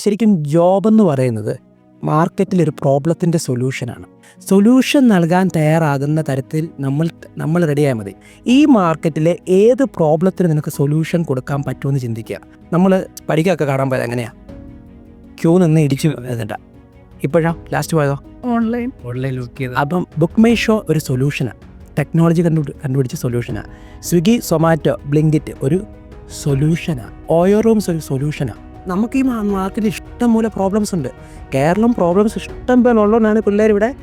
ശരിക്കും ജോബ് എന്ന് പറയുന്നത് മാർക്കറ്റിൽ ഒരു പ്രോബ്ലത്തിന്റെ സൊല്യൂഷനാണ് സൊല്യൂഷൻ നൽകാൻ തയ്യാറാകുന്ന തരത്തിൽ നമ്മൾ നമ്മൾ റെഡിയായാൽ മതി. ഈ മാർക്കറ്റിലെ ഏത് പ്രോബ്ലത്തിന് നിനക്ക് സൊല്യൂഷൻ കൊടുക്കാൻ പറ്റുമെന്ന് ചിന്തിക്കുക. നമ്മൾ പഠിക്കുകയൊക്കെ കാണാൻ പോയത് എങ്ങനെയാണ് ക്യൂ നിന്ന് ഇടിച്ചു എന്നിട്ടാ ഇപ്പോഴാ? ലാസ്റ്റ് പോയതോ? ഓൺലൈൻ ഓൺലൈൻ അപ്പം ബുക്ക് മൈ ഷോ ഒരു സൊല്യൂഷനാണ് ടെക്നോളജി കണ്ടു കണ്ടുപിടിച്ച സൊല്യൂഷനാണ് സ്വിഗ്ഗി സൊമാറ്റോ ബ്ലിങ്കിറ്റ് ഒരു സൊല്യൂഷനാണ് ഓയോ റൂംസ് ഒരു സൊല്യൂഷനാണ് നമുക്ക് ഈ നാട്ടിൽ ഇഷ്ടം പോലെ പ്രോബ്ലംസ് ഉണ്ട്. കേരളം പ്രോബ്ലംസ് ഇഷ്ടം പോലെ ഉള്ളതുകൊണ്ടാണ് പിള്ളേരിവിടെ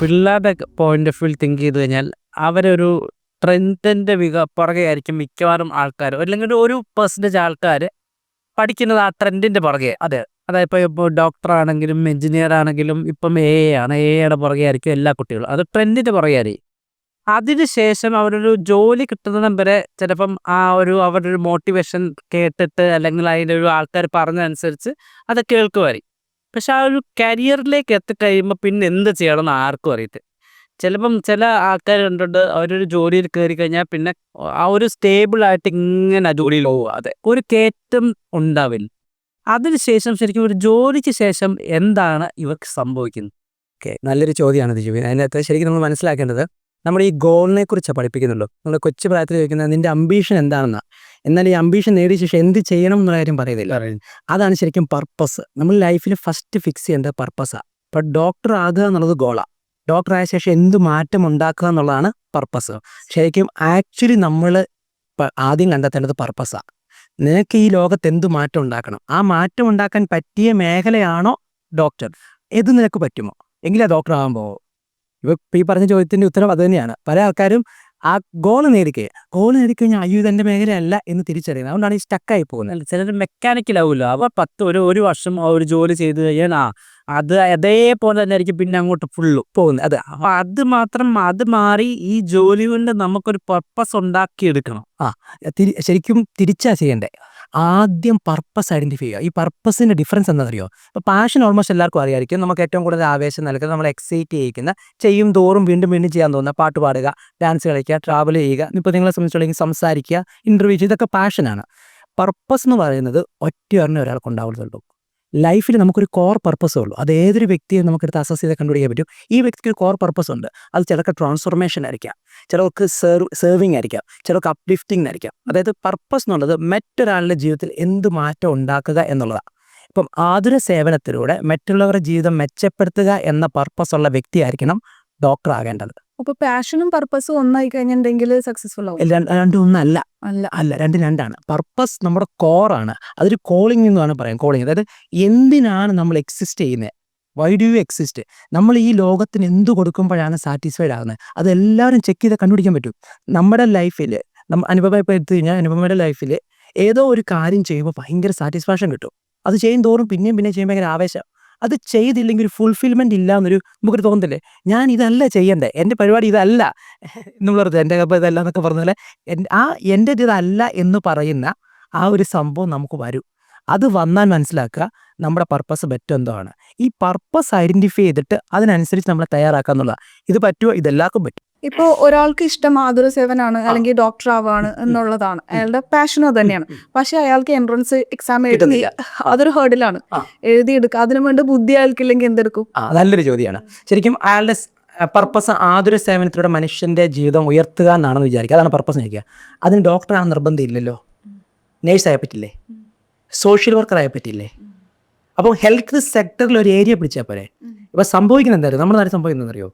പിള്ളേരുടെ പോയിന്റ് ഓഫ് വ്യൂ തിങ്ക് ചെയ്ത് കഴിഞ്ഞാൽ അവരൊരു ട്രെൻഡിന്റെ വിക പുറകെ ആയിരിക്കും മിക്കവാറും ആൾക്കാർ അല്ലെങ്കിൽ ഒരു പെർസെന്റേജ് ആൾക്കാർ പഠിക്കുന്നത് ആ ട്രെൻഡിന്റെ പുറകെ. അതെ. അതായത് ഇപ്പോൾ ഇപ്പോൾ ഡോക്ടർ ആണെങ്കിലും എഞ്ചിനീയർ ആണെങ്കിലും ഇപ്പം എ ആണ്. എ ആണ് പുറകെ ആയിരിക്കും എല്ലാ കുട്ടികളും. അത് ട്രെൻഡിന്റെ പുറകെ ആയിരിക്കും അതിനുശേഷം അവരൊരു ജോലി കിട്ടുന്നതും വരെ ചിലപ്പം ആ ഒരു അവരുടെ ഒരു മോട്ടിവേഷൻ കേട്ടിട്ട് അല്ലെങ്കിൽ അതിന്റെ ഒരു ആൾക്കാർ പറഞ്ഞതനുസരിച്ച് അത് കേൾക്കുമായിരിക്കും. പക്ഷെ ആ ഒരു കരിയറിലേക്ക് എത്തിക്കഴിയുമ്പോൾ പിന്നെ എന്ത് ചെയ്യണമെന്ന് ആർക്കും അറിയത്തില്ല. ചിലപ്പം ചില ആൾക്കാർ കണ്ടിട്ട് അവരൊരു ജോലിയിൽ കയറി കഴിഞ്ഞാൽ പിന്നെ ആ ഒരു സ്റ്റേബിൾ ആയിട്ട് ഇങ്ങനെ ജോലിയിൽ പോവുക അതെ ഒരു കയറ്റം ഉണ്ടാവില്ല. അതിനുശേഷം ശരിക്കും ഒരു ജോലിക്ക് ശേഷം എന്താണ് ഇവർക്ക് സംഭവിക്കുന്നത്? ഓക്കെ നല്ലൊരു ചോദ്യമാണ് ജീവി അതിനകത്ത് ശരിക്കും നമ്മൾ മനസ്സിലാക്കേണ്ടത് നമ്മുടെ ഈ ഗോളിനെ കുറിച്ച് പഠിപ്പിക്കുന്നുള്ളൂ. നമ്മൾ കൊച്ചു പ്രായത്തിൽ ചോദിക്കുന്നത് നിന്റെ അംബീഷൻ എന്താണെന്നാ? എന്നാൽ ഈ അംബീഷൻ നേടിയ ശേഷം എന്ത് ചെയ്യണം എന്നുള്ള കാര്യം പറയുന്നില്ല. അതാണ് ശരിക്കും പർപ്പസ് നമ്മൾ ലൈഫിൽ ഫസ്റ്റ് ഫിക്സ് ചെയ്യേണ്ട പർപ്പസാണ് ഇപ്പൊ ഡോക്ടർ ആകുക എന്നുള്ളത് ഗോളാണ് ഡോക്ടർ ആയ ശേഷം എന്ത് മാറ്റം ഉണ്ടാക്കുക എന്നുള്ളതാണ് പർപ്പസ് ശരിക്കും ആക്ച്വലി നമ്മൾ ആദ്യം കണ്ടെത്തേണ്ടത് പർപ്പസാണ് നിനക്ക് ഈ ലോകത്ത് എന്ത് മാറ്റം ഉണ്ടാക്കണം? ആ മാറ്റം ഉണ്ടാക്കാൻ പറ്റിയ മേഖലയാണോ ഡോക്ടർ ഇത് നിനക്ക് പറ്റുമോ? എങ്കിലാ ഡോക്ടർ ആകാൻ പോവോ. ഇപ്പൊ ഈ പറഞ്ഞ ചോദ്യത്തിന്റെ ഉത്തരം അത് തന്നെയാണ്. പല ആൾക്കാരും ആ ഗോൾ നേടിക്കുക ഗോൾ നേടിക്കഴിഞ്ഞാൽ അയ്യോ ഇതെന്റെ മേഖലയല്ല എന്ന് തിരിച്ചറിയുന്നത്. അതുകൊണ്ടാണ് ഈ സ്റ്റക്കായി പോകുന്നത്. ചിലർ മെക്കാനിക്കലാവുമല്ലോ അവ പത്ത് ഒരു ഒരു വർഷം ആ ഒരു ജോലി ചെയ്ത് കഴിഞ്ഞാൽ ആ അത് അതേപോലെ തന്നെ ആയിരിക്കും പിന്നെ അങ്ങോട്ട് ഫുള്ളു പോകുന്നത്. അത് അപ്പൊ അത് മാത്രം അത് മാറി ഈ ജോലി കൊണ്ട് നമുക്കൊരു പർപ്പസ് ഉണ്ടാക്കിയെടുക്കണം. ആ ശരിക്കും തിരിച്ചാ ചെയ്യണ്ടേ? ആദ്യം പർപ്പസ് ഐഡന്റിഫൈ ചെയ്യുക. ഈ പർപ്പസിന്റെ ഡിഫറൻസ് എന്താണെന്നറിയോ? അപ്പോൾ പാഷൻ ഓൾമോസ്റ്റ് എല്ലാവർക്കും അറിയായിരിക്കും. നമുക്ക് ഏറ്റവും കൂടുതൽ ആവേശം നൽകുന്നത് നമ്മൾ എക്സൈറ്റ് ചെയ്യിക്കുന്ന ചെയ്യും തോറും വീണ്ടും വീണ്ടും ചെയ്യാൻ തോന്നുന്ന പാട്ട് പാടുക ഡാൻസ് കളിക്കുക ട്രാവൽ ചെയ്യുക ഇപ്പോൾ നിങ്ങളെ സംബന്ധിച്ചിടത്തോളം സംസാരിക്കുക ഇന്റർവ്യൂ ചെയ്യുക ഇതൊക്കെ പാഷനാണ് പർപ്പസ് എന്ന് പറയുന്നത് ഒറ്റ ഒരെണ്ണം ഒരാൾക്ക് ഉണ്ടാവുള്ളൂ. ലൈഫിൽ നമുക്കൊരു കോർ പർപ്പസേ ഉള്ളൂ. അത് ഏതൊരു വ്യക്തിയെ നമുക്കെടുത്ത് അസസ് ചെയ്ത് കണ്ടുപിടിക്കാൻ പറ്റും? ഈ വ്യക്തിക്ക് ഒരു കോർ പർപ്പസ് ഉണ്ട്. അത് ചിലർക്ക് ട്രാൻസ്ഫോർമേഷൻ ആയിരിക്കാം. ചിലർക്ക് സെർവ് സെർവിങ് ആയിരിക്കാം. ചിലർക്ക് അപ്ലിഫ്റ്റിംഗ് ആയിരിക്കാം. അതായത് പർപ്പസ് എന്നുള്ളത് മറ്റൊരാളുടെ ജീവിതത്തിൽ എന്ത് മാറ്റം ഉണ്ടാക്കുക എന്നുള്ളതാണ് ഇപ്പം ആതുര സേവനത്തിലൂടെ മറ്റുള്ളവരുടെ ജീവിതം മെച്ചപ്പെടുത്തുക എന്ന പർപ്പസ് ഉള്ള വ്യക്തിയായിരിക്കണം ഡോക്ടർ ആകേണ്ടത്. അപ്പൊ പാഷനും പർപ്പസും ഒന്നായി കഴിഞ്ഞിട്ടുണ്ടെങ്കിൽ സക്സസ്ഫുൾ ആവും. രണ്ടും ഒന്നല്ല. അല്ല. അല്ല രണ്ടും രണ്ടാണ്. പർപ്പസ് നമ്മുടെ കോറാണ് അതൊരു കോളിംഗ് എന്നാണ് പറയാം കോളിംഗ് അതായത് എന്തിനാണ് നമ്മൾ എക്സിസ്റ്റ് ചെയ്യുന്നത് വൈ ഡു യു എക്സിസ്റ്റ് നമ്മൾ ഈ ലോകത്തിന് എന്ത് കൊടുക്കുമ്പോഴാണ് സാറ്റിസ്ഫൈഡ് ആകുന്നത് അത് എല്ലാവരും ചെക്ക് ചെയ്ത് കണ്ടുപിടിക്കാൻ പറ്റും. നമ്മുടെ ലൈഫിൽ നമ്മ അനുപമ ഇപ്പോൾ എടുത്തു കഴിഞ്ഞാൽ അനുപമയുടെ ലൈഫിൽ ഏതോ ഒരു കാര്യം ചെയ്യുമ്പോൾ ഭയങ്കര സാറ്റിസ്ഫാക്ഷൻ കിട്ടും. അത് ചെയ്യും തോറും പിന്നെയും പിന്നെയും ചെയ്യുമ്പോൾ ഭയങ്കര ആവേശം. അത് ചെയ്തില്ലെങ്കിൽ ഒരു ഫുൾഫിൽമെന്റ് ഇല്ല എന്നൊരു നമുക്കൊരു തോന്നത്തില്ലേ? ഞാൻ ഇതല്ല ചെയ്യേണ്ടത് എന്റെ പരിപാടി ഇതല്ല. എന്ന് പറഞ്ഞത് എന്റെ കപ്പം ഇതല്ല എന്നൊക്കെ പറഞ്ഞ പോലെ ആ എന്റെ ഇതല്ല എന്ന് പറയുന്ന ആ ഒരു സംഭവം നമുക്ക് വരും. അത് വന്നാൽ മനസ്സിലാക്കുക നമ്മുടെ പർപ്പസ് ബെറ്റർ എന്തോ ആണ് ഈ പർപ്പസ് ഐഡന്റിഫൈ ചെയ്തിട്ട് അതിനനുസരിച്ച് നമ്മളെ തയ്യാറാക്കുക എന്നുള്ളതാണ് ഇത് പറ്റുമോ ഇതെല്ലാവർക്കും പറ്റും. ഇപ്പൊ ഒരാൾക്ക് ഇഷ്ടം ആതുര സേവനാണ് അല്ലെങ്കിൽ ഡോക്ടർ ആവാണ് എന്നുള്ളതാണ്. അയാളുടെ പാഷൻ അത് തന്നെയാണ്. പക്ഷെ അയാൾക്ക് എൻട്രൻസ് എക്സാം എഴുതുന്നില്ല. അതൊരു ഹേർഡിലാണ്. എഴുതിയെടുക്കുക. അതിനു വേണ്ടി ബുദ്ധി അയാൾക്കില്ലെങ്കിൽ എന്തെടുക്കും? നല്ലൊരു ചോദ്യമാണ്. ശരിക്കും അയാളുടെ പർപ്പസ് ആതുര സേവനത്തിലൂടെ മനുഷ്യന്റെ ജീവിതം ഉയർത്തുക എന്നാണെന്ന് വിചാരിക്കുക. അതാണ് പർപ്പസ് ചോദിക്കുക അതിന് ഡോക്ടർ ആ നിർബന്ധം ഇല്ലല്ലോ നേഴ്സായ പറ്റില്ലേ? സോഷ്യൽ വർക്കർ ആയ പറ്റില്ലേ? അപ്പോൾ ഹെൽത്ത് സെക്ടറിൽ ഒരു ഏരിയ പിടിച്ചാൽ പോരെ? ഇപ്പോൾ സംഭവിക്കുന്നത് എന്തായാലും നമ്മുടെ നാട്ടിൽ സംഭവിക്കുന്നത് അറിയോ?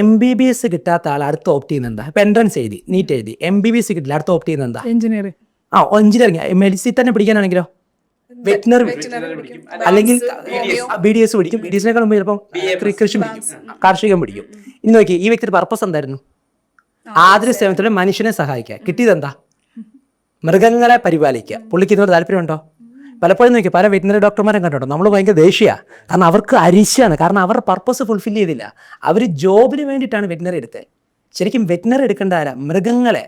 എം ബി ബി എസ് കിട്ടാത്ത ആൾ അടുത്ത് ഓപ്റ്റ് ചെയ്യുന്നത് എന്താ ഇപ്പൊ എൻട്രൻസ് എഴുതി നീറ്റ് എഴുതി. എം ബി ബി എസ് കിട്ടില്ല അടുത്ത് ഓപ്റ്റ് ചെയ്യുന്നത് എന്താ എഞ്ചിനീയറിംഗ് ആ എഞ്ചിനീയറിംഗ് മെഡിസിൻ തന്നെ പിടിക്കാനാണെങ്കിലോ? വെറ്റിനറി അല്ലെങ്കിൽ ബി ഡി എസ് പിടിക്കും. ബി ഡി എസിനേക്കാൾ മുമ്പ് ചിലപ്പോൾ കൃഷി പിടിക്കും. കാർഷികം പിടിക്കും. ഇനി നോക്കി ഈ വ്യക്തിയുടെ പർപ്പസ് എന്തായിരുന്നു? ആദ്യ സേവനത്തിലൂടെ മനുഷ്യനെ സഹായിക്കുക. കിട്ടിയത് എന്താ മൃഗങ്ങളെ പരിപാലിക്കുക. പുള്ളിക്ക് ഇതിനോട് താല്പര്യമുണ്ടോ? പലപ്പോഴും നോക്കി പല വെറ്റിനറി ഡോക്ടർമാരെ കണ്ടിട്ടുണ്ട്. നമ്മൾ ഭയങ്കര ദേഷ്യമാണ് കാരണം അവർക്ക് അരിശാണ്. കാരണം അവരുടെ പർപ്പസ് ഫുൾഫിൽ ചെയ്തില്ല. അവർ ജോബിന് വേണ്ടിയിട്ടാണ് വെറ്റിനറി എടുത്തത്. ശരിക്കും വെറ്റിനറി എടുക്കേണ്ട ആരാ? മൃഗങ്ങളെ.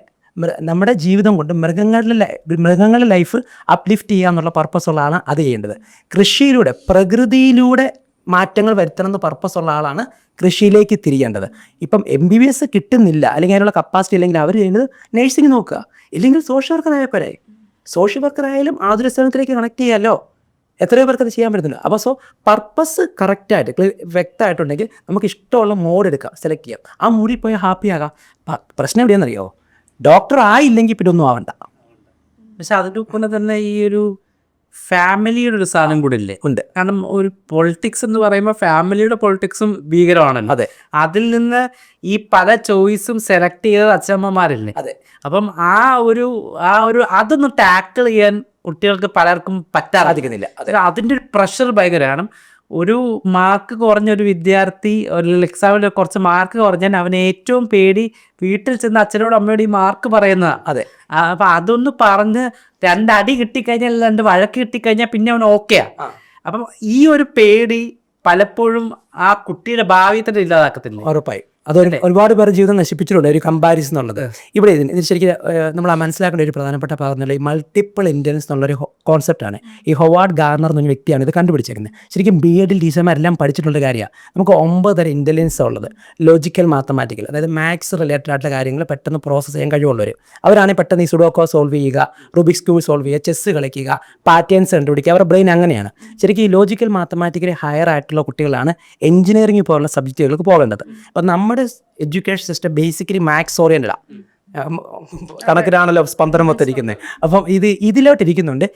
നമ്മുടെ ജീവിതം കൊണ്ട് മൃഗങ്ങളുടെ മൃഗങ്ങളുടെ ലൈഫ് അപ്ലിഫ്റ്റ് ചെയ്യുക എന്നുള്ള പർപ്പസ് ഉള്ള ആളാണ് അത് ചെയ്യേണ്ടത്. കൃഷിയിലൂടെ പ്രകൃതിയിലൂടെ മാറ്റങ്ങൾ വരുത്തണം എന്ന് പർപ്പസ് ഉള്ള ആളാണ് കൃഷിയിലേക്ക് തിരിയേണ്ടത്. ഇപ്പം എം ബി ബി എസ് കിട്ടുന്നില്ല. അല്ലെങ്കിൽ അതിനുള്ള കപ്പാസിറ്റി ഇല്ലെങ്കിൽ അവർ ചെയ്യുന്നത് നഴ്സിംഗ് നോക്കുക. ഇല്ലെങ്കിൽ സോഷ്യൽ വർക്കറായ ആയപ്പോരെ സോഷ്യൽ വർക്കറായാലും ആതുര സേവനത്തിലേക്ക് കണക്ട് ചെയ്യാമല്ലോ എത്രയോ പേർക്ക് അത് ചെയ്യാൻ പറ്റുന്നുണ്ട്. അപ്പോൾ സോ പർപ്പസ് കറക്റ്റായിട്ട് വ്യക്തമായിട്ടുണ്ടെങ്കിൽ നമുക്ക് ഇഷ്ടമുള്ള മോഡ് എടുക്കാം സെലക്ട് ചെയ്യാം. ആ മൂഡിൽ പോയി ഹാപ്പി ആകാം. പ്രശ്നം എവിടെയാണെന്നറിയോ? ഡോക്ടർ ആയില്ലെങ്കിൽ പിന്നെ ഒന്നും ആവണ്ട. പക്ഷെ അതിന്റെ ഒപ്പം തന്നെ ഈ ഒരു ഫാമിലിയുടെ ഒരു സാധനം കൂടെ ഇല്ലേ ഉണ്ട്. കാരണം ഒരു പൊളിറ്റിക്സ് എന്ന് പറയുമ്പോൾ ഫാമിലിയുടെ പൊളിറ്റിക്സും ഭീകരമാണല്ലോ. അതെ. അതിൽ നിന്ന് ഈ പല ചോയ്സും സെലക്ട് ചെയ്തത് അച്ഛമ്മമാരല്ലേ? അതെ. അപ്പം ആ ഒരു ആ ഒരു അതൊന്ന് ടാക്കിൾ ചെയ്യാൻ കുട്ടികൾക്ക് പലർക്കും പറ്റാതിരിക്കുന്നില്ല അതെ. അതിന്റെ ഒരു പ്രഷർ ഭയങ്കരമാണ് ഒരു മാർക്ക് കുറഞ്ഞ ഒരു വിദ്യാർത്ഥി ഒരു എക്സാമിൽ കുറച്ച് മാർക്ക് കുറഞ്ഞാൽ അവൻ ഏറ്റവും പേടി വീട്ടിൽ ചെന്ന് അച്ഛനോടും അമ്മയോട് ഈ മാർക്ക് പറയുന്നതാണ് അതെ. അപ്പൊ അതൊന്ന് പറഞ്ഞ് രണ്ടടി കിട്ടിക്കഴിഞ്ഞാൽ രണ്ട് വഴക്ക് കിട്ടിക്കഴിഞ്ഞാൽ പിന്നെ അവൻ ഓക്കെയാ. അപ്പം ഈ ഒരു പേടി പലപ്പോഴും ആ കുട്ടിയുടെ ഭാവി തന്നെ ഇല്ലാതാക്കത്തില്ല? ഉറപ്പായി. അതൊരു ഒരുപാട് പേർ ജീവിതം നശിപ്പിച്ചിട്ടുണ്ട് ഒരു കമ്പാരിസൺ എന്നുള്ളത്. ഇവിടെ ഇതിന് ഇത് ശരിക്കും നമ്മൾ മനസ്സിലാക്കേണ്ട ഒരു പ്രധാനപ്പെട്ട ഭാഗം ഈ മൾട്ടിപ്പിൾ ഇന്റലിജൻസ് എന്നുള്ളൊരു കോൺസെപ്റ്റാണ് ഈ ഹൊവാർഡ് ഗാർണർ എന്നൊരു വ്യക്തിയാണ് ഇത് കണ്ടുപിടിച്ചേക്കുന്നത്. ശരിക്കും ബി എഡിൽ ടീച്ചർമാരെല്ലാം പഠിച്ചിട്ടുള്ള കാര്യമാണ്. നമുക്ക് ഒമ്പത് തരം ഇന്റലിജൻസ് ഉള്ളത്. ലോജിക്കൽ മാത്തമാറ്റിക്കൽ അതായത് മാത്സ് റിലേറ്റഡ് ആയിട്ടുള്ള കാര്യങ്ങൾ പെട്ടെന്ന് പ്രോസസ്സ് ചെയ്യാൻ കഴിവുള്ളവർ അവരാണെങ്കിൽ പെട്ടെന്ന് ഈ സുഡോക്കോ സോൾവ് ചെയ്യുക റുബിക്സ് ക്യൂ സോൾവ് ചെയ്യുക ചെസ്സ് കളിക്കുക പാറ്റേൺസ് കണ്ടുപിടിക്കുക. അവരുടെ ബ്രെയിൻ അങ്ങനെയാണ്. ശരിക്കും ഈ ലോജിക്കൽ മാത്തമാറ്റിക്കലി ഹയർ ആയിട്ടുള്ള കുട്ടികളാണ് എഞ്ചിനീയറിംഗ് പോലുള്ള സബ്ജക്റ്റുകൾക്ക് പോകേണ്ടത്. അപ്പം നമ്മുടെ എഡ്യൂക്കേഷൻ സിസ്റ്റം ബേസിക്കലി മാത്സ് ഓറിയന്റഡാണ് കണക്കിനാണല്ലോ സ്പന്ദനം ഒത്തിരിക്കുന്നത് അപ്പം ഇത് ഇതിലോട്ടിരിക്കുന്നുണ്ട്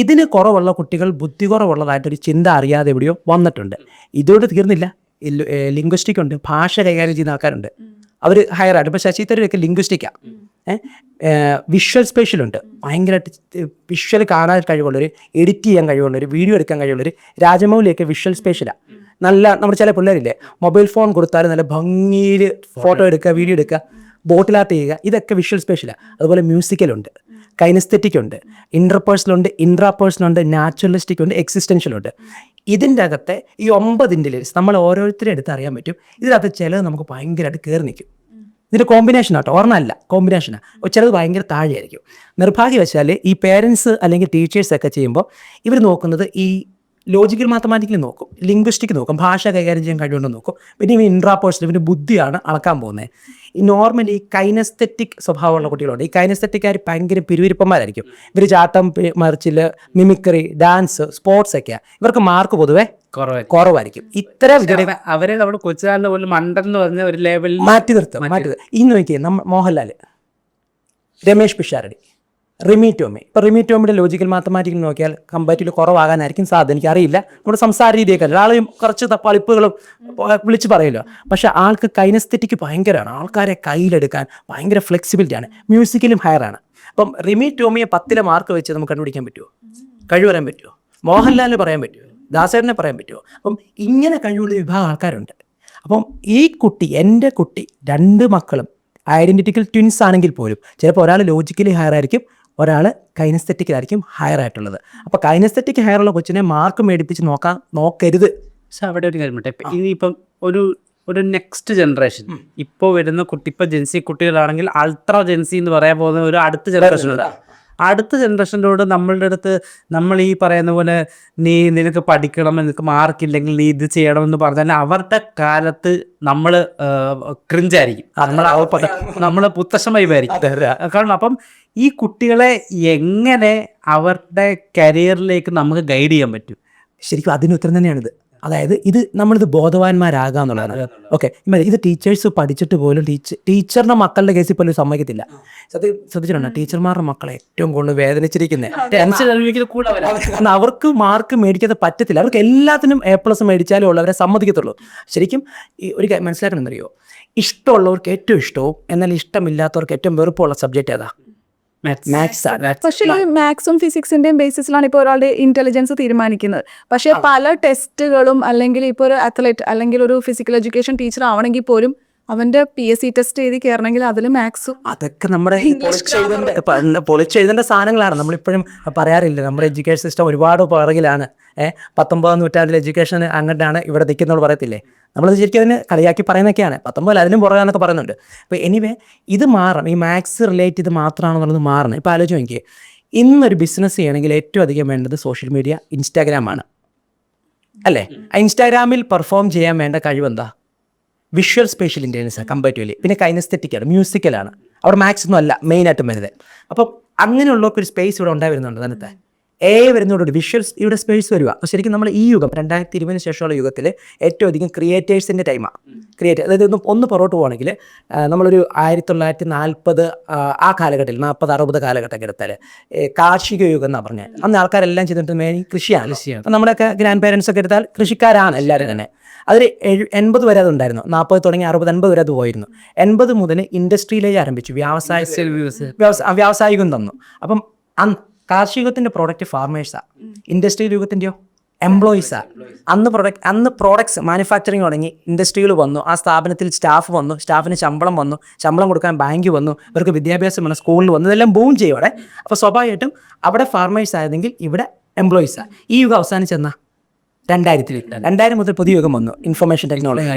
ഇതിന് കുറവുള്ള കുട്ടികൾ ബുദ്ധി കുറവുള്ളതായിട്ടൊരു ചിന്ത അറിയാതെ എവിടെയോ വന്നിട്ടുണ്ട്. ഇതോട് തീർന്നില്ല. ലിംഗ്വിസ്റ്റിക് ഉണ്ട് ഭാഷ കൈകാര്യം ചെയ്യുന്ന ആൾക്കാരുണ്ട്. അവർ ഹയർ ആയിട്ട്. ഇപ്പോൾ ശശി തരൂരൊക്കെ ലിംഗ്വിസ്റ്റിക്കാണ് വിഷ്വൽ സ്പേഷ്യലുണ്ട് ഭയങ്കരമായിട്ട് വിഷ്വൽ കാണാൻ കഴിവുള്ളവർ എഡിറ്റ് ചെയ്യാൻ കഴിവുള്ളവർ വീഡിയോ എടുക്കാൻ കഴിവുള്ളവർ രാജമൗലിയൊക്കെ വിഷ്വൽ സ്പേഷ്യലാണ് നല്ല നമ്മുടെ ചില പിള്ളേരില്ലേ മൊബൈൽ ഫോൺ കൊടുത്താൽ നല്ല ഭംഗിയിൽ ഫോട്ടോ എടുക്കുക വീഡിയോ എടുക്കുക ബോട്ടിൽ ആർട്ട് ചെയ്യുക ഇതൊക്കെ വിഷ്വൽ സ്പേഷ്യലാണ് അതുപോലെ മ്യൂസിക്കലുണ്ട് കൈനസ്തെറ്റിക് ഉണ്ട് ഇന്റർപേഴ്സണലുണ്ട് ഇൻട്രാപേഴ്സണലുണ്ട് നാച്ചുറലിസ്റ്റിക് ഉണ്ട് എക്സിസ്റ്റൻഷ്യലുണ്ട് ഇതിന്റെ അകത്തെ ഈ ഒമ്പത് ഇന്റലിജൻസ് നമ്മൾ ഓരോരുത്തരും എടുത്ത് അറിയാൻ പറ്റും. ഇതിനകത്ത് ചിലത് നമുക്ക് ഭയങ്കരമായിട്ട് കയറി നിൽക്കും. ഇതിന്റെ കോമ്പിനേഷൻ ആട്ടോ ഒരെണ്ണമല്ല കോമ്പിനേഷനാണ് ചിലത് ഭയങ്കര താഴെയായിരിക്കും. നിർഭാഗ്യവശാൽ ഈ പേരൻസ് അല്ലെങ്കിൽ ടീച്ചേഴ്സ് ഒക്കെ ചെയ്യുമ്പോൾ ഇവർ നോക്കുന്നത് ഈ ലോജിക്കൽ മാത്തമാറ്റിക്കലി നോക്കും ലിംഗ്വിസ്റ്റിക് നോക്കും ഭാഷ കൈകാര്യം ചെയ്യാൻ കഴിവുണ്ടോ നോക്കും. പിന്നെ ഇവൻ ഇൻട്രാപേഴ്സണൽ ഇവന്റെ ബുദ്ധിയാണ് അളക്കാൻ പോകുന്നത്. ഈ നോർമലി കൈനസ്തെറ്റിക് സ്വഭാവമുള്ള കുട്ടികളുണ്ട്. ഈ കൈനസ്തെറ്റിക്കാർ ഭയങ്കര പിരുവിരിപ്പന്മാരായിരിക്കും. ഇവർ ചാട്ടം മറിച്ചിൽ മിമിക്രി ഡാൻസ് സ്പോർട്സ് ഒക്കെ ഇവർക്ക് മാർക്ക് പൊതുവെ കുറവായിരിക്കും. ഇത്ര അവരെ നമ്മുടെ കൊച്ചുകാലിന്റെ പോലും മണ്ടൻ എന്ന് പറഞ്ഞ ഒരു ലെവലിൽ മാറ്റി നിർത്തും മാറ്റി ഇന്ന് നോക്കിയേ നമ്മ മോഹൻലാൽ രമേഷ് പിഷാരടി. റിമി ടോമി ഇപ്പോൾ റിമി ടോമിയുടെ ലോജിക്കൽ മാത്തമാറ്റിക്കൽ നോക്കിയാൽ കമ്പാറ്റീവ് കുറവാകാനായിരിക്കും സാധ്യത. എനിക്കറിയില്ല. നമ്മുടെ സംസാര രീതിയൊക്കെ അല്ല? ആളെയും കുറച്ച് തപ്പളിപ്പുകളും വിളിച്ച് പറയുമല്ലോ. പക്ഷേ ആൾക്ക് കൈനസ്തെറ്റിക്ക് ഭയങ്കരമാണ് ആൾക്കാരെ കയ്യിലെടുക്കാൻ ഭയങ്കര ഫ്ലെക്സിബിലിറ്റി ആണ്. മ്യൂസിക്കലും ഹയറാണ് അപ്പം റിമി ടോമിയെ പത്തിലെ മാർക്ക് വെച്ച് നമുക്ക് കണ്ടുപിടിക്കാൻ പറ്റുമോ കഴിവ് പറയാൻ പറ്റുമോ മോഹൻലാലിന് പറയാൻ പറ്റുമോ ദാസേരനെ പറയാൻ പറ്റുമോ അപ്പം ഇങ്ങനെ കഴിവുള്ള വിഭാഗം ആൾക്കാരുണ്ട്. അപ്പം ഈ കുട്ടി എന്റെ കുട്ടി രണ്ട് മക്കളും ഐഡന്റിറ്റിക്കൽ ട്വിൻസ് ആണെങ്കിൽ പോലും ചിലപ്പോൾ ഒരാൾ ലോജിക്കലി ഹയർ ആയിരിക്കും ഒരാൾ കൈനസ്തെറ്റിക്കിലായിരിക്കും ഹയർ ആയിട്ടുള്ളത്. അപ്പോൾ കൈനസ്തെറ്റിക് ഹയർ ഉള്ള കൊച്ചിനെ മാർക്ക് മേടിപ്പിച്ച് നോക്കാൻ നോക്കരുത്. പക്ഷെ അവിടെ ഒരു കാര്യം ഇപ്പം ഇനിയിപ്പം ഒരു ഒരു നെക്സ്റ്റ് ജനറേഷൻ ഇപ്പോൾ വരുന്ന കുട്ടി ഇപ്പം ജെൻസി കുട്ടികളാണെങ്കിൽ അൾട്രാ ജെൻസി എന്ന് പറയാൻ പോകുന്ന ഒരു അടുത്ത ജനറേഷൻ ഉണ്ട് അടുത്ത ജനറേഷനോട് നമ്മളുടെ അടുത്ത് നമ്മൾ ഈ പറയുന്ന പോലെ നീ നിനക്ക് പഠിക്കണം നിനക്ക് മാർക്കില്ലെങ്കിൽ നീ ഇത് ചെയ്യണം എന്ന് പറഞ്ഞാൽ അവരുടെ കാലത്ത് നമ്മൾ ക്രിഞ്ചായിരിക്കും നമ്മൾ നമ്മൾ പുത്തശമയമായിരിക്കും കാരണം അപ്പം ഈ കുട്ടികളെ എങ്ങനെ അവരുടെ കരിയറിലേക്ക് നമുക്ക് ഗൈഡ് ചെയ്യാൻ പറ്റും? ശരിക്കും അതിന് ഉത്തരം തന്നെയാണിത്. അതായത് ഇത് നമ്മളിത് ബോധവാന്മാരാകുക എന്നുള്ളതാണ് ഓക്കെ ഇത് ടീച്ചേഴ്സ് പഠിച്ചിട്ട് പോലും ടീച്ചർ ടീച്ചറിന്റെ മക്കളുടെ കേസിൽ പോലും സമ്മതിക്കത്തില്ല. സത്യം ശ്രദ്ധിച്ചിട്ടുണ്ടോ? ടീച്ചർമാരുടെ മക്കളെ ഏറ്റവും കൂടുതൽ വേദനിച്ചിരിക്കുന്നത് ടെൻഷൻ അവർക്ക് മാർക്ക് മേടിക്കാതെ പറ്റത്തില്ല. അവർക്ക് എല്ലാത്തിനും എ പ്ലസ് മേടിച്ചാലേ ഉള്ളവരെ അവരെ സമ്മതിക്കത്തുള്ളൂ. ശരിക്കും ഈ ഒരു മനസ്സിലാക്കണമെന്നറിയോ ഇഷ്ടമുള്ളവർക്ക് ഏറ്റവും ഇഷ്ടവും എന്നാൽ ഇഷ്ടമില്ലാത്തവർക്ക് ഏറ്റവും വെറുപ്പുള്ള സബ്ജക്റ്റ് ഏതാ. മാത്സ് പക്ഷേ ഈ മാത്സും ഫിസിക്സിന്റെയും ബേസിസിലാണ് ഇപ്പോൾ ഒരാളുടെ ഇന്റലിജൻസ് തീരുമാനിക്കുന്നത്. പക്ഷേ പല ടെസ്റ്റുകളും അല്ലെങ്കിൽ ഇപ്പോൾ ഒരു അത്ലറ്റ് അല്ലെങ്കിൽ ഒരു ഫിസിക്കൽ എഡ്യൂക്കേഷൻ ടീച്ചർ ആവണമെങ്കിൽ പോലും അവന്റെ പി എസ് സി ടെസ്റ്റ് എഴുതി കയറണമെങ്കിൽ അതിൽ മാത്സും അതൊക്കെ നമ്മുടെ പൊളിച്ച് എഴുതേണ്ട പൊളിച്ച് എഴുതേണ്ട സാധനങ്ങളാണ്. നമ്മളിപ്പോഴും പറയാറില്ല. നമ്മുടെ എഡ്യൂക്കേഷൻ സിസ്റ്റം ഒരുപാട് പുറകിലാണ്. ഏഹ് പത്തൊമ്പതാം നൂറ്റാണ്ടിലെ എഡ്യൂക്കേഷൻ അങ്ങോട്ടാണ് ഇവിടെ നിൽക്കുന്നവർ പറയത്തില്ലേ? നമ്മൾ ശരിക്കും അതിന് കളിയാക്കി പറയുന്നൊക്കെയാണ്. പത്തൊമ്പതിൽ അതിനും പുറകാന്നൊക്കെ പറയുന്നുണ്ട്. അപ്പോൾ എനിവേ ഇത് മാറണം. ഈ മാത്സ് റിലേറ്റ് ഇത് മാത്രമാണെന്നുള്ളത് മാറണം. ഇപ്പോൾ ആലോചിച്ച് നോക്കിയേ. ഇന്നൊരു ബിസിനസ് ചെയ്യണമെങ്കിൽ ഏറ്റവും അധികം വേണ്ടത് സോഷ്യൽ മീഡിയ ഇൻസ്റ്റാഗ്രാമാണ് അല്ലേ? ഇൻസ്റ്റാഗ്രാമിൽ പെർഫോം ചെയ്യാൻ വേണ്ട കഴിവെന്താ വിഷ്വൽ സ്പേഷ്യൽ ഇന്റലിജൻസ് കമ്പാരിറ്റീവ്ലി പിന്നെ കൈനസ്തെറ്റിക്കാണ് മ്യൂസിക്കലാണ് അവിടെ മാത്സ് ഒന്നും അല്ല മെയിനായിട്ടും വരുന്നത്. അപ്പം അങ്ങനെയുള്ളവർക്ക് ഒരു സ്പേസ് ഇവിടെ ഉണ്ടായി വരുന്നുണ്ട് തന്നത്തെ എ വരുന്നതോടുകൂടി വിഷ്വൽസ് ഇവിടെ സ്പേസ് വരിക. അപ്പോൾ ശരിക്കും നമ്മൾ ഈ യുഗം രണ്ടായിരത്തി ഇരുപതിന് ശേഷമുള്ള യുഗത്തിൽ ഏറ്റവും അധികം ക്രിയേറ്റേഴ്സിന്റെ ടൈമാണ് ക്രിയേറ്റ് അതായത് ഒന്ന് ഒന്ന് പുറകോട്ട് പോകണമെങ്കിൽ നമ്മളൊരു ആയിരത്തി തൊള്ളായിരത്തി നാൽപ്പത് ആ കാലഘട്ടത്തിൽ നാൽപ്പത് അറുപത് കാലഘട്ടമൊക്കെ എടുത്താൽ കാർഷിക യുഗം എന്നാണ് പറഞ്ഞത് അന്ന് ആൾക്കാരെല്ലാം ചെയ്തിട്ട് മെയിൻ കൃഷിയാണ്. കൃഷിയാണ്. അപ്പം നമ്മുടെയൊക്കെ ഗ്രാൻഡ് പേരൻസ് ഒക്കെ എടുത്താൽ കൃഷിക്കാരാണ് എല്ലാവരും തന്നെ. അതിൽ എഴു എൺപത് വരെ അതുണ്ടായിരുന്നു നാൽപ്പത് തുടങ്ങി അറുപത് എൺപത് വരെ അത് പോയിരുന്നു. എൺപത് മുതൽ ഇൻഡസ്ട്രിയിലേക്ക് ആരംഭിച്ചു. വ്യവസായ വ്യവസായ. വ്യാവസായികം തന്നു. അപ്പം കാർഷികത്തിന്റെ പ്രോഡക്റ്റ് ഫാർമേഴ്സാ ഇൻഡസ്ട്രിയൽ യുഗത്തിന്റെയോ എംപ്ലോയീസാ അന്ന് പ്രൊഡക്റ്റ് അന്ന് പ്രോഡക്ട്സ് മാനുഫാക്ചറിങ് തുടങ്ങി ഇൻഡസ്ട്രിയിൽ വന്നു ആ സ്ഥാപനത്തിൽ സ്റ്റാഫ് വന്നു സ്റ്റാഫിന് ശമ്പളം വന്നു ശമ്പളം കൊടുക്കാൻ ബാങ്ക് വന്നു ഇവർക്ക് വിദ്യാഭ്യാസം വന്നു സ്കൂളിൽ വന്നു ഇതെല്ലാം ബൂം ചെയ്യും അവിടെ. അപ്പോൾ സ്വാഭാവികമായിട്ടും അവിടെ ഫാർമേഴ്സ് ആയതെങ്കിൽ ഇവിടെ എംപ്ലോയീസാണ് ഈ യുഗം അവസാനിച്ചെന്നാ രണ്ടായിരത്തിൽ രണ്ടായിരം മുതൽ പുതിയ യുഗം വന്നു. ഇൻഫർമേഷൻ ടെക്നോളജി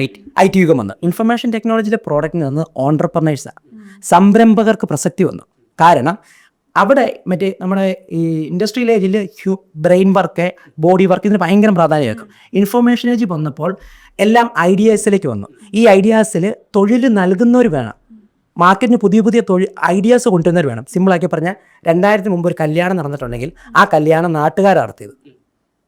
ഐ ടി യുഗം വന്നു. ഇൻഫർമേഷൻ ടെക്നോളജിയുടെ പ്രോഡക്റ്റിന് വന്ന് ഓണ്ടർപ്രണേഴ്സാണ് സംരംഭകർക്ക് പ്രസക്തി വന്നു. കാരണം അവിടെ മറ്റേ നമ്മുടെ ഈ ഇൻഡസ്ട്രിയൽ ഏജിൽ ഹ്യൂ ബ്രെയിൻ വർക്ക് ബോഡി വർക്ക് ഇതിന് ഭയങ്കര പ്രാധാന്യമാക്കും ഇൻഫർമേഷൻ ഏജ് വന്നപ്പോൾ എല്ലാം ഐഡിയാസിലേക്ക് വന്നു. ഈ ഐഡിയാസിൽ തൊഴിൽ നൽകുന്നവർ വേണം. മാർക്കറ്റിന് പുതിയ പുതിയ തൊഴിൽ ഐഡിയാസ് കൊണ്ടുവന്നവർ വേണം. സിമ്പിളാക്കി പറഞ്ഞാൽ രണ്ടായിരത്തിന് മുമ്പ് ഒരു കല്യാണം നടന്നിട്ടുണ്ടെങ്കിൽ ആ കല്യാണം നാട്ടുകാർ നടത്തിയത്.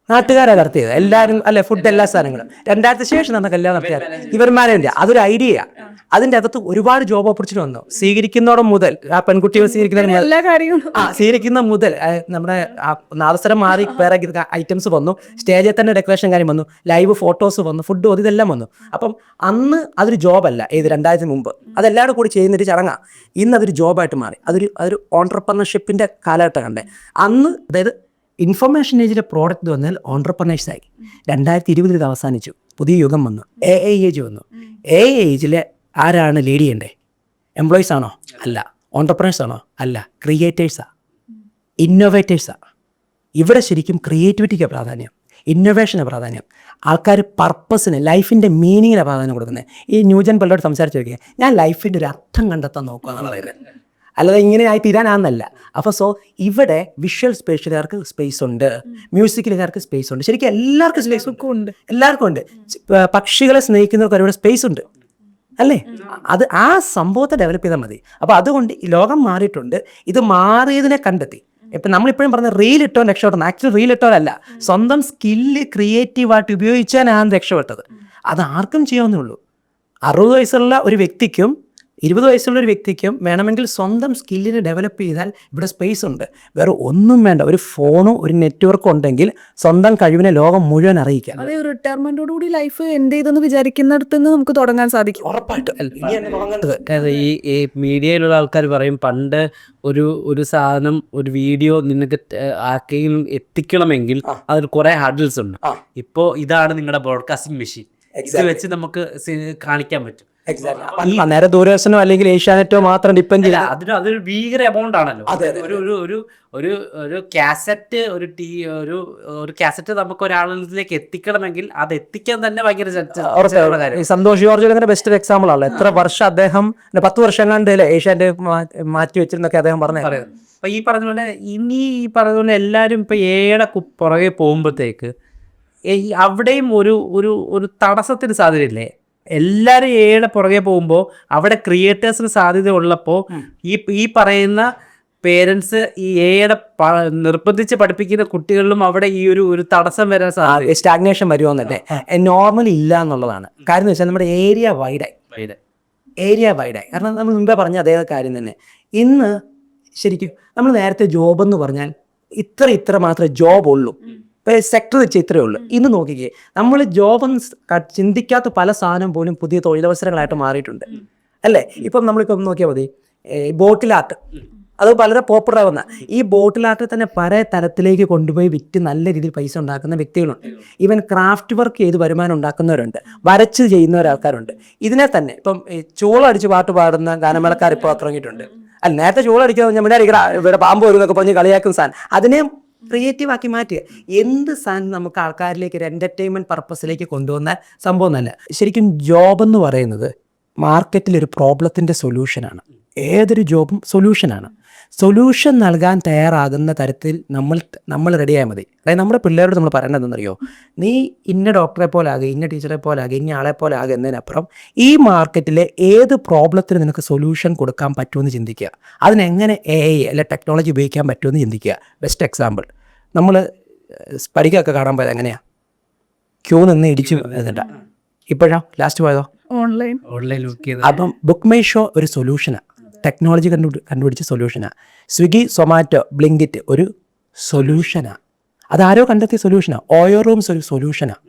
നാട്ടുകാരാണ് നടത്തിയത് എല്ലാവരും അല്ലെ ഫുഡ് എല്ലാ സാധനങ്ങളും. രണ്ടായിരത്തി ശേഷം നടന്ന കല്യാണം നടത്തിയത് ഇവർമാരെ അതൊരു ഐഡിയ അതിന്റെ അകത്ത് ഒരുപാട് ജോബ് ഓപ്പർച്യൂണിറ്റി വന്നു. സ്വീകരിക്കുന്നതോടെ മുതൽ ആ പെൺകുട്ടികൾ സ്വീകരിക്കുന്ന എല്ലാ കാര്യങ്ങളും. ആ സ്വീകരിക്കുന്ന മുതൽ നമ്മുടെ നാദസ്വരം മാറി വേറെ ഐറ്റംസ് വന്നു. സ്റ്റേജിൽ തന്നെ ഡെക്കറേഷൻ കാര്യം വന്നു. ലൈവ് ഫോട്ടോസ് വന്നു. ഫുഡ് ഇതെല്ലാം വന്നു. അപ്പം അന്ന് അതൊരു ജോബല്ല ഏത് രണ്ടായിരത്തിന് മുമ്പ്. അതെല്ലാവരും കൂടി ചെയ്യുന്നൊരു ചടങ്ങാണ് ഇന്ന് അതൊരു ജോബായിട്ട് മാറി. അതൊരു അതൊരു ഓൺടർപ്രണർഷിപ്പിന്റെ കാലഘട്ടം കണ്ടേ. അന്ന് അതായത് ഇൻഫർമേഷൻ ഏജിലെ പ്രോഡക്റ്റ് വന്നാൽ ഓൺടർപ്രണേഴ്സായി രണ്ടായിരത്തി ഇരുപതിൽ ഇത് അവസാനിച്ചു. പുതിയ യുഗം വന്നു. എ ഏജ് വന്നു. എ ഏജിലെ ആരാണ് ലീഡ് ചെയ്യണ്ടേ? എംപ്ലോയീസ് ആണോ? അല്ല. ഓൺടർപ്രണേഴ്സ് ആണോ? അല്ല. ക്രിയേറ്റേഴ്സാ ഇന്നോവേറ്റേഴ്സാ ഇവിടെ ശരിക്കും ക്രിയേറ്റിവിറ്റിക്ക് പ്രാധാന്യം. ഇന്നോവേഷന് പ്രാധാന്യം. ആൾക്കാർ പർപ്പസിന് ലൈഫിന്റെ മീനിങ്ങിന് പ്രാധാന്യം കൊടുക്കുന്നത്. ഈ ന്യൂജൻ പിള്ളേരോട് സംസാരിച്ച് നോക്കിയാൽ ഞാൻ ലൈഫിന്റെ ഒരു അർത്ഥം കണ്ടെത്താൻ നോക്കുക എന്നുള്ളതായിരുന്നു അല്ലാതെ ഇങ്ങനെ ആയി തീരാനാന്നല്ല. അപ്പോൾ സോ ഇവിടെ വിഷ്വൽ സ്പേഷ്യലുകാർക്ക് സ്പേസ് ഉണ്ട്. മ്യൂസിക്കലുകാർക്ക് സ്പേസ് ഉണ്ട്. ശരിക്കും എല്ലാവർക്കും സ്പേസ് ഉണ്ട്. എല്ലാവർക്കും ഉണ്ട്. പക്ഷികളെ സ്നേഹിക്കുന്നവർക്ക് ഒരുപാട് സ്പേസ് ഉണ്ട്. അല്ലേ? അത് ആ സംഭവത്തെ ഡെവലപ്പ് ചെയ്താൽ മതി. അപ്പോൾ അതുകൊണ്ട് ഈ ലോകം മാറിയിട്ടുണ്ട്. ഇത് മാറിയതിനെ കണ്ടെത്തി. ഇപ്പം നമ്മളിപ്പോഴും പറഞ്ഞ റീൽ ഇട്ടോ രക്ഷപ്പെട്ടത് ആക്ച്വലി റീൽ ഇട്ടോരല്ല സ്വന്തം സ്കില്ല് ക്രിയേറ്റീവായിട്ട് ഉപയോഗിച്ചാണ് രക്ഷപ്പെട്ടത്. അത് ആർക്കും ചെയ്യാവുന്നേ ഉള്ളൂ. അറുപത് വയസ്സുള്ള ഒരു വ്യക്തിക്കും ഇരുപത് വയസ്സുള്ള ഒരു വ്യക്തിക്കും വേണമെങ്കിൽ സ്വന്തം സ്കില്ലിനെ ഡെവലപ്പ് ചെയ്താൽ ഇവിടെ സ്പേസ് ഉണ്ട്. വേറെ ഒന്നും വേണ്ട. ഒരു ഫോണോ ഒരു നെറ്റ്വർക്കോ ഉണ്ടെങ്കിൽ സ്വന്തം കഴിവിനെ ലോകം മുഴുവൻ അറിയിക്കാം അതെ റിട്ടയർമെന്റോട് കൂടി ലൈഫ് എന്ത് ചെയ്തെന്ന് വിചാരിക്കുന്നിടത്ത് നിന്ന് നമുക്ക് തുടങ്ങാൻ സാധിക്കും. ഉറപ്പായിട്ടും. ഈ ഈ മീഡിയയിലുള്ള ആൾക്കാർ പറയും പണ്ട് ഒരു ഒരു സാധനം ഒരു വീഡിയോ നിനക്ക് ത- ആർക്കെങ്കിലും എത്തിക്കണമെങ്കിൽ അതിൽ കുറെ ഹാർഡിൽസ് ഉണ്ട്. ഇപ്പോ ഇതാണ് നിങ്ങളുടെ ബ്രോഡ്കാസ്റ്റിംഗ് മെഷീൻ ഇത് വെച്ച് നമുക്ക് കാണിക്കാൻ പറ്റും. ഈ നേരെ ദൂരദർശനോ അല്ലെങ്കിൽ ഏഷ്യാനെറ്റോ മാത്രം ഡിപ്പെൻഡ് ചെയ്ത അതിന് അതൊരു ഭീകര എമൗണ്ട് ആണല്ലോ. ഒരു ഒരു ഒരു ഒരു ഒരു കാസറ്റ് ഒരു ടീ ഒരു ഒരു കാസറ്റ് നമുക്ക് ഒരാളിലേക്ക് എത്തിക്കണമെങ്കിൽ അത് എത്തിക്കാൻ തന്നെ ഭയങ്കര സന്തോഷ് ജോർജ് അങ്ങനെ ബെസ്റ്റ് എക്സാമ്പിൾ ആണല്ലോ. എത്ര വർഷം അദ്ദേഹം പത്ത് വർഷം കണ്ട് ഏഷ്യാന്റെ മാറ്റി വെച്ചിരുന്നൊക്കെ അദ്ദേഹം പറഞ്ഞു. അപ്പൊ ഈ പറഞ്ഞ പോലെ ഇനി ഈ പറഞ്ഞ പോലെ എല്ലാവരും ഇപ്പൊ ഏഴ പുറകെ പോകുമ്പോഴത്തേക്ക് അവിടെയും ഒരു ഒരു ഒരു തടസ്സത്തിന് സാധ്യതയില്ലേ? എല്ലാവരും ഏടെ പുറകെ പോകുമ്പോൾ അവിടെ ക്രിയേറ്റേഴ്സിന് സാധ്യത ഉള്ളപ്പോൾ ഈ ഈ പറയുന്ന പേരൻസ് ഈ എയുടെ നിർബന്ധിച്ച് പഠിപ്പിക്കുന്ന കുട്ടികളിലും അവിടെ ഈ ഒരു ഒരു തടസ്സം വരാൻ സാധ്യത സ്റ്റാഗ്നേഷൻ വരുമോന്നല്ലേ നോർമൽ ഇല്ല എന്നുള്ളതാണ്. കാര്യം എന്ന് വെച്ചാൽ നമ്മുടെ ഏരിയ വൈഡായി ഏരിയ വൈഡായി കാരണം നമ്മൾ മുമ്പേ പറഞ്ഞ അതേ കാര്യം തന്നെ. ഇന്ന് ശരിക്കും നമ്മൾ നേരത്തെ ജോബ് എന്ന് പറഞ്ഞാൽ ഇത്ര ഇത്ര മാത്രമേ ജോബ് ഉള്ളൂ. സെക്ടർ വെച്ച് ഇത്രയേ ഉള്ളൂ. ഇന്ന് നോക്കിക്കേ നമ്മൾ ജോബ് ചിന്തിക്കാത്ത പല സാധനം പോലും പുതിയ തൊഴിലവസരങ്ങളായിട്ട് മാറിയിട്ടുണ്ട്. അല്ലേ? ഇപ്പം നമ്മളിപ്പം നോക്കിയാൽ മതി. ബോട്ടിൽ ആർട്ട് അത് വളരെ പോപ്പുലർ ആവുന്ന. ഈ ബോട്ടിൽ ആർട്ട് തന്നെ പല തരത്തിലേക്ക് കൊണ്ടുപോയി വിറ്റ് നല്ല രീതിയിൽ പൈസ ഉണ്ടാക്കുന്ന വ്യക്തികളുണ്ട്. ഈവൻ ക്രാഫ്റ്റ് വർക്ക് ചെയ്ത് വരുമാനം ഉണ്ടാക്കുന്നവരുണ്ട്. വരച്ച് ചെയ്യുന്ന ഒരാൾക്കാരുണ്ട് ഇതിനെ തന്നെ ഇപ്പം ചൂള അടിച്ച് പാട്ട് പാടുന്ന ഗാനമേളക്കാർ ഇപ്പോൾ തുടങ്ങിയിട്ടുണ്ട് അല്ല നേരത്തെ ചൂള ഞാൻ ഇവിടെ ഇവിടെ പാമ്പ് വരും എന്നൊക്കെ പറഞ്ഞ് കളിയാക്കുന്ന സാധനം. അതിനെ ക്രിയേറ്റീവ് ആക്കി മാറ്റുക എന്ത് സാധനം നമുക്ക് ആൾക്കാരിലേക്ക് ഒരു എന്റർടൈൻമെന്റ് പർപ്പസിലേക്ക് കൊണ്ടുവന്ന സംഭവം തന്നെ. ശരിക്കും ജോബ് എന്ന് പറയുന്നത് മാർക്കറ്റിൽ ഒരു പ്രോബ്ലത്തിന്റെ സൊല്യൂഷനാണ് ഏതൊരു ജോബും സൊല്യൂഷനാണ് സൊല്യൂഷൻ നൽകാൻ തയ്യാറാകുന്ന തരത്തിൽ നമ്മൾ നമ്മൾ റെഡിയായാൽ മതി. അതായത് നമ്മുടെ പിള്ളേരോട് നമ്മൾ പറയേണ്ടത് എന്നറിയോ നീ ഇന്ന ഡോക്ടറെ പോലെ ആകെ ഇന്ന ടീച്ചറെ പോലെ ആകെ ഇന്ന ആളെ പോലെ ആകുക എന്നതിനപ്പുറം ഈ മാർക്കറ്റിലെ ഏത് പ്രോബ്ലത്തിന് നിനക്ക് സൊല്യൂഷൻ കൊടുക്കാൻ പറ്റുമെന്ന് ചിന്തിക്കുക. അതിനെങ്ങനെ എ ഐ അല്ലെ ടെക്നോളജി ഉപയോഗിക്കാൻ പറ്റുമെന്ന് ചിന്തിക്കുക. ബെസ്റ്റ് എക്സാമ്പിൾ നമ്മൾ സ്പരികൊക്കെ കാണാൻ പോയത് എങ്ങനെയാണ് ക്യൂ നിന്ന് ഇടിച്ച് എന്നിട്ടാ ഇപ്പോഴോ? ലാസ്റ്റ് പോയതോ? ഓൺലൈൻ ഓൺലൈൻ അപ്പം ബുക്ക് മൈ ഷോ ഒരു സൊല്യൂഷനാണ് ടെക്നോളജി കണ്ടു കണ്ടുപിടിച്ച സൊല്യൂഷനാണ് സ്വിഗ്ഗി സൊമാറ്റോ ബ്ലിങ്കിറ്റ് ഒരു സൊല്യൂഷനാണ് അതാരോ കണ്ടെത്തിയ സൊല്യൂഷനാണ് ഓയോ റൂംസ് ഒരു സൊല്യൂഷനാണ്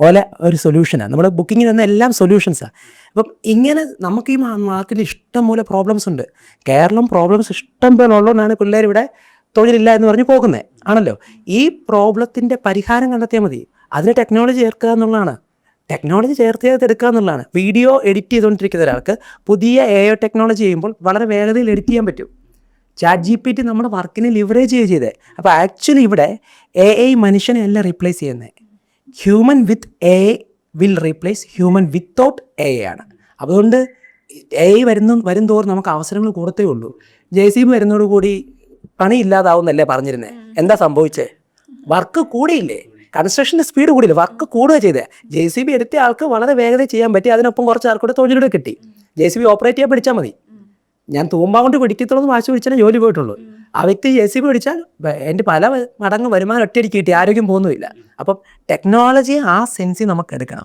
ഓല ഒരു സൊല്യൂഷനാണ് നമ്മുടെ ബുക്കിങ്ങിൽ തന്നെ എല്ലാം സൊല്യൂഷൻസാണ് അപ്പം ഇങ്ങനെ നമുക്ക് ഈ മാർക്കറ്റിൽ ഇഷ്ടം പോലെ പ്രോബ്ലംസ് ഉണ്ട്. കേരളം പ്രോബ്ലംസ് ഇഷ്ടം പോലെ ഉള്ളതുകൊണ്ടാണ് പിള്ളേർ ഇവിടെ തൊഴിലില്ല എന്ന് പറഞ്ഞ് പോകുന്നത് ആണല്ലോ? ഈ പ്രോബ്ലത്തിന്റെ പരിഹാരം കണ്ടെത്തിയാൽ മതി. അതിന് ടെക്നോളജി ചേർക്കുക എന്നുള്ളതാണ്. ടെക്നോളജി ചേർത്ത് ചേർത്ത് എടുക്കുക എന്നുള്ളതാണ്. വീഡിയോ എഡിറ്റ് ചെയ്തുകൊണ്ടിരിക്കുന്ന ഒരാൾക്ക് പുതിയ എ ഒ ടെക്നോളജി ചെയ്യുമ്പോൾ വളരെ വേഗതയിൽ എഡിറ്റ് ചെയ്യാൻ പറ്റും. ചാറ്റ് ജി പി ടി നമ്മുടെ വർക്കിനെ ലിവറേജ് ചെയ്യുക ചെയ്തത് അപ്പോൾ ആക്ച്വലി ഇവിടെ എ ഐ മനുഷ്യനെ അല്ല റീപ്ലേസ് ചെയ്യുന്നത് human with AI will replace human without AI ആണ്. അതുകൊണ്ട് എ ഐ വരുന്ന വരും തോറും നമുക്ക് അവസരങ്ങൾ കൊടുത്തേ ഉള്ളൂ. ജെ സി ബി വരുന്നതോടുകൂടി പണി ഇല്ലാതാവുന്നല്ലേ പറഞ്ഞിരുന്നത് എന്താ സംഭവിച്ചേ? വർക്ക് കൂടിയില്ലേ? കൺസ്ട്രക്ഷന്റെ സ്പീഡ് കൂടിയില്ല. വർക്ക് കൂടുക ചെയ്തേ. ജെ സി ബി എടുത്ത ആൾക്ക് വളരെ വേഗത ചെയ്യാൻ പറ്റി. അതിനൊപ്പം കുറച്ച് ആൾക്കൂടെ തൊഴിലൂടെ കിട്ടി. ജെ സി ബി ഓപ്പറേറ്റ് ചെയ്യാൻ പഠിച്ചാൽ മതി. ഞാൻ തൂമ്പാ കൊണ്ട് പിടിക്കത്തുള്ളൂ വാശി പിടിച്ചാൽ ജോലി പോയിട്ടുള്ളൂ. ആ വ്യക്തി ജെ സി ബി പിടിച്ചാൽ എന്റെ പല മടങ്ങ് വരുമാനം ഒറ്റയടിക്ക് കിട്ടി. ആരോഗ്യം പോകുന്നുമില്ല. അപ്പം ടെക്നോളജി ആ സെൻസിൽ നമുക്ക് എടുക്കണം.